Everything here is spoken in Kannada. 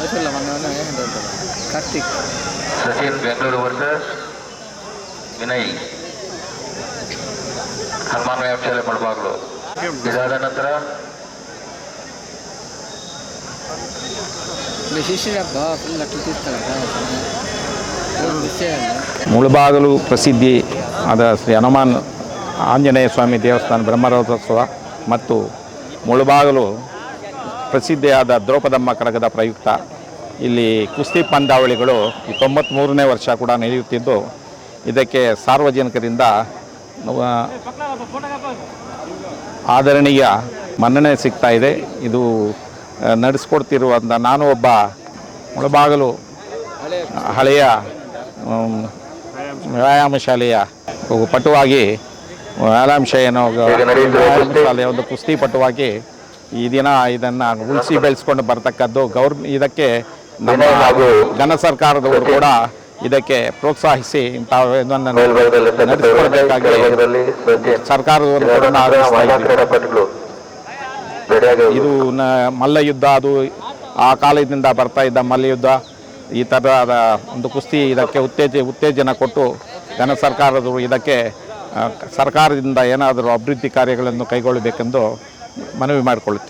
ವಯಸ್ಸಿಲ್ಲ ಮೊನ್ನೆ ಏನು ಹೇಳ್ತಾರೆ ಕಾರ್ತಿಕ್ ಸಚಿನ್ ಬೆಂಗಳೂರು ವರ್ಸಸ್ ವಿನಯ್. ಹನುಮಾನ್ ವ್ಯಾಪ್ತಿಯಲ್ಲಿ ಮಾಡಬಾಗ್ಲು ಇದಾದ ನಂತರ ಮುಳುಬಾಗಲು ಪ್ರಸಿದ್ಧಿ ಆದ ಶ್ರೀ ಹನುಮಾನ್ ಆಂಜನೇಯ ಸ್ವಾಮಿ ದೇವಸ್ಥಾನ ಬ್ರಹ್ಮರಥೋತ್ಸವ ಮತ್ತು ಮುಳುಬಾಗಲು ಪ್ರಸಿದ್ಧಿಯಾದ ದ್ರೌಪದಮ್ಮ ಕಡಗದ ಪ್ರಯುಕ್ತ ಇಲ್ಲಿ ಕುಸ್ತಿ ಪಂದ್ಯಾವಳಿಗಳು ತೊಂಬತ್ತ್ಮೂರನೇ ವರ್ಷ ಕೂಡ ನಡೆಯುತ್ತಿದ್ದು ಇದಕ್ಕೆ ಸಾರ್ವಜನಿಕರಿಂದ ಆದರಣೀಯ ಮನ್ನಣೆ ಸಿಗ್ತಾ ಇದೆ ಇದು ನಡೆಸ್ಕೊಡ್ತಿರುವಂಥ ನಾನು ಒಬ್ಬ ಮುಳಬಾಗಲು ಹಳೆಯ ವ್ಯಾಯಾಮ ಶಾಲೆಯ ಪಟುವಾಗಿ ವ್ಯಾಯಾಮ. ಶಾಲೆಯ ಒಂದು ಕುಸ್ತಿ ಪಟುವಾಗಿ ಈ ದಿನ ಇದನ್ನು ಉಳಿಸಿ ಬೆಳೆಸ್ಕೊಂಡು ಬರ್ತಕ್ಕದ್ದು ಗೌರ್ ಇದಕ್ಕೆ ನಮ್ಮ ಘನ ಸರ್ಕಾರದವರು ಕೂಡ ಇದಕ್ಕೆ ಪ್ರೋತ್ಸಾಹಿಸಿ ಇದನ್ನು ನಡೆಸಿಕೊಡ್ಬೇಕಾಗಿ ಸರ್ಕಾರದವರು ಕೂಡ ಇದು ಮಲ್ಲಯುದ್ಧ ಅದು ಆ ಕಾಲದಿಂದ ಬರ್ತಾ ಇದ್ದ ಮಲ್ಲಯುದ್ಧ ಈ ಥರದ ಒಂದು ಕುಸ್ತಿ ಇದಕ್ಕೆ ಉತ್ತೇಜ ಉತ್ತೇಜನ ಕೊಟ್ಟು ಘನ ಸರ್ಕಾರದವರು ಇದಕ್ಕೆ ಸರ್ಕಾರದಿಂದ ಏನಾದರೂ ಅಭಿವೃದ್ಧಿ ಕಾರ್ಯಗಳನ್ನು ಕೈಗೊಳ್ಳಬೇಕೆಂದು ಮನವಿ ಮಾಡಿಕೊಳ್ಳುತ್ತೀನಿ